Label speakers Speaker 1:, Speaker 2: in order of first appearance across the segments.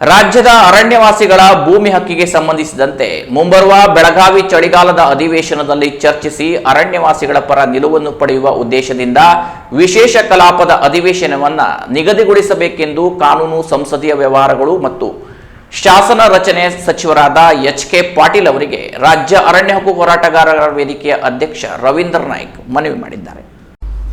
Speaker 1: ರಾಜ್ಯದ ಅರಣ್ಯವಾಸಿಗಳ ಭೂಮಿ ಹಕ್ಕಿಗೆ ಸಂಬಂಧಿಸಿದಂತೆ ಮುಂಬರುವ ಬೆಳಗಾವಿ ಚಳಿಗಾಲದ ಅಧಿವೇಶನದಲ್ಲಿ ಚರ್ಚಿಸಿ ಅರಣ್ಯವಾಸಿಗಳ ಪರ ನಿಲುವನ್ನು ಪಡೆಯುವ ಉದ್ದೇಶದಿಂದ ವಿಶೇಷ ಕಲಾಪದ ಅಧಿವೇಶನವನ್ನು ನಿಗದಿಗೊಳಿಸಬೇಕೆಂದು ಕಾನೂನು ಸಂಸದೀಯ ವ್ಯವಹಾರಗಳು ಮತ್ತು ಶಾಸನ ರಚನೆ ಸಚಿವರಾದ ಎಚ್ ಕೆ ಪಾಟೀಲ್ ಅವರಿಗೆ ರಾಜ್ಯ ಅರಣ್ಯ ಹಕ್ಕು ಹೋರಾಟಗಾರರ ವೇದಿಕೆಯ ಅಧ್ಯಕ್ಷ ರವೀಂದ್ರ ನಾಯ್ಕ್ ಮನವಿ ಮಾಡಿದ್ದಾರೆ.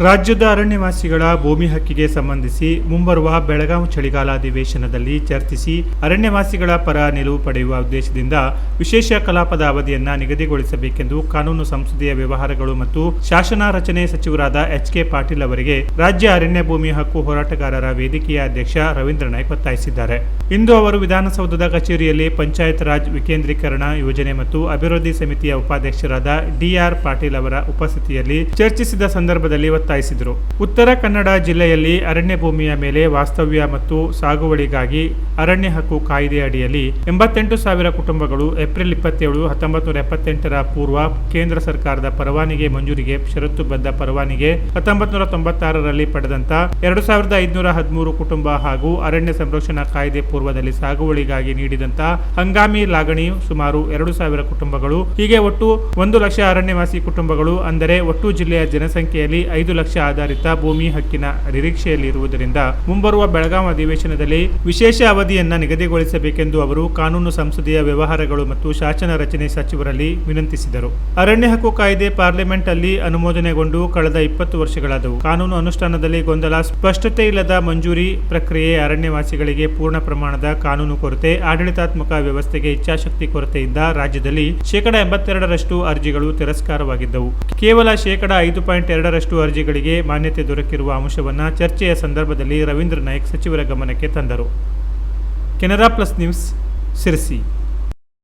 Speaker 2: ರಾಜ್ಯದ ಅರಣ್ಯವಾಸಿಗಳ ಭೂಮಿ ಹಕ್ಕಿಗೆ ಸಂಬಂಧಿಸಿ ಮುಂಬರುವ ಬೆಳಗಾವಿ ಚಳಿಗಾಲ ಅಧಿವೇಶನದಲ್ಲಿ ಚರ್ಚಿಸಿ ಅರಣ್ಯವಾಸಿಗಳ ಪರ ನಿಲುವು ಪಡೆಯುವ ಉದ್ದೇಶದಿಂದ ವಿಶೇಷ ಕಲಾಪದ ಅವಧಿಯನ್ನು ನಿಗದಿಗೊಳಿಸಬೇಕೆಂದು ಕಾನೂನು ಸಂಸದೀಯ ವ್ಯವಹಾರಗಳು ಮತ್ತು ಶಾಸನ ರಚನೆ ಸಚಿವರಾದ ಎಚ್ ಕೆ ಪಾಟೀಲ್ ಅವರಿಗೆ ರಾಜ್ಯ ಅರಣ್ಯ ಭೂಮಿ ಹಕ್ಕು ಹೋರಾಟಗಾರರ ವೇದಿಕೆಯ ಅಧ್ಯಕ್ಷ ರವೀಂದ್ರ ನಾಯ್ಕ್ ಒತ್ತಾಯಿಸಿದ್ದಾರೆ. ಇಂದು ಅವರು ವಿಧಾನಸೌಧದ ಕಚೇರಿಯಲ್ಲಿ ಪಂಚಾಯತ್ ರಾಜ್ ವಿಕೇಂದ್ರೀಕರಣ ಯೋಜನೆ ಮತ್ತು ಅಭಿವೃದ್ಧಿ ಸಮಿತಿಯ ಉಪಾಧ್ಯಕ್ಷರಾದ ಡಿಆರ್ ಪಾಟೀಲ್ ಅವರ ಉಪಸ್ಥಿತಿಯಲ್ಲಿ ಚರ್ಚಿಸಿದ ಸಂದರ್ಭದಲ್ಲಿ ಒತ್ತಾಯಿಸಿದರು. ಉತ್ತರ ಕನ್ನಡ ಜಿಲ್ಲೆಯಲ್ಲಿ ಅರಣ್ಯ ಭೂಮಿಯ ಮೇಲೆ ವಾಸ್ತವ್ಯ ಮತ್ತು ಸಾಗುವಳಿಗಾಗಿ ಅರಣ್ಯ ಹಕ್ಕು ಕಾಯ್ದೆ ಅಡಿಯಲ್ಲಿ ಎಂಬತ್ತೆಂಟು ಸಾವಿರ ಕುಟುಂಬಗಳು ಏಪ್ರಿಲ್ ಇಪ್ಪತ್ತೇಳು ಹತ್ತೊಂಬತ್ತು ನೂರ ಎಪ್ಪತ್ತೆಂಟರ ಪೂರ್ವ ಕೇಂದ್ರ ಸರ್ಕಾರದ ಪರವಾನಿಗೆ ಮಂಜೂರಿಗೆ ಷರತ್ತುಬದ್ಧ ಪರವಾನಿಗೆ ಹತ್ತೊಂಬತ್ತು ನೂರ ತೊಂಬತ್ತಾರರಲ್ಲಿ ಪಡೆದಂತ ಎರಡು ಸಾವಿರದ ಐದುನೂರ ಹದಿಮೂರು ಕುಟುಂಬ ಹಾಗೂ ಅರಣ್ಯ ಸಂರಕ್ಷಣಾ ಕಾಯ್ದೆ ಪೂರ್ವದಲ್ಲಿ ಸಾಗುವಳಿಗಾಗಿ ನೀಡಿದಂತ ಹಂಗಾಮಿ ಲಾಗಣಿ ಸುಮಾರು ಎರಡು ಸಾವಿರ ಕುಟುಂಬಗಳು. ಹೀಗೆ ಒಟ್ಟು ಒಂದು ಲಕ್ಷ ಅರಣ್ಯವಾಸಿ ಕುಟುಂಬಗಳು ಅಂದರೆ ಒಟ್ಟು ಜಿಲ್ಲೆಯ ಜನಸಂಖ್ಯೆಯಲ್ಲಿ ಐದು ಲಕ್ಷ ಆಧಾರಿತ ಭೂಮಿ ಹಕ್ಕಿನ ನಿರೀಕ್ಷೆಯಲ್ಲಿರುವುದರಿಂದ ಮುಂಬರುವ ಬೆಳಗಾವಿ ಅಧಿವೇಶನದಲ್ಲಿ ವಿಶೇಷ ಅವಧಿಯನ್ನ ನಿಗದಿಗೊಳಿಸಬೇಕೆಂದು ಅವರು ಕಾನೂನು ಸಂಸದೀಯ ವ್ಯವಹಾರಗಳು ಮತ್ತು ಶಾಸನ ರಚನೆ ಸಚಿವರಲ್ಲಿ ವಿನಂತಿಸಿದರು. ಅರಣ್ಯ ಹಕ್ಕು ಕಾಯ್ದೆ ಪಾರ್ಲಿಮೆಂಟ್ ಅಲ್ಲಿ ಅನುಮೋದನೆಗೊಂಡು ಕಳೆದ ಇಪ್ಪತ್ತು ವರ್ಷಗಳಾದವು. ಕಾನೂನು ಅನುಷ್ಠಾನದಲ್ಲಿ ಗೊಂದಲ, ಸ್ಪಷ್ಟತೆ ಇಲ್ಲದ ಮಂಜೂರಿ ಪ್ರಕ್ರಿಯೆ ಅರಣ್ಯವಾಸಿಗಳಿಗೆ ಪೂರ್ಣ ಪ್ರಮಾಣದ ಕಾನೂನು ಕೊರತೆ, ಆಡಳಿತಾತ್ಮಕ ವ್ಯವಸ್ಥೆಗೆ ಇಚ್ಛಾಶಕ್ತಿ ಕೊರತೆಯಿಂದ ರಾಜ್ಯದಲ್ಲಿ ಶೇಕಡಾ ಎಂಬತ್ತೆರಡರಷ್ಟು ಅರ್ಜಿಗಳು ತಿರಸ್ಕಾರವಾಗಿದ್ದವು. ಕೇವಲ ಶೇಕಡಾ ಐದು ಪಾಯಿಂಟ್ ಎರಡರಷ್ಟು ಅರ್ಜಿಗಳಿಗೆ ಮಾನ್ಯತೆ ದೊರಕಿರುವ ಅಂಶವನ್ನು ಚರ್ಚೆಯ ಸಂದರ್ಭದಲ್ಲಿ ರವೀಂದ್ರ ನಾಯ್ಕ್ ಸಚಿವರ ಗಮನಕ್ಕೆ ತಂದರು. Canara plus news Sirsi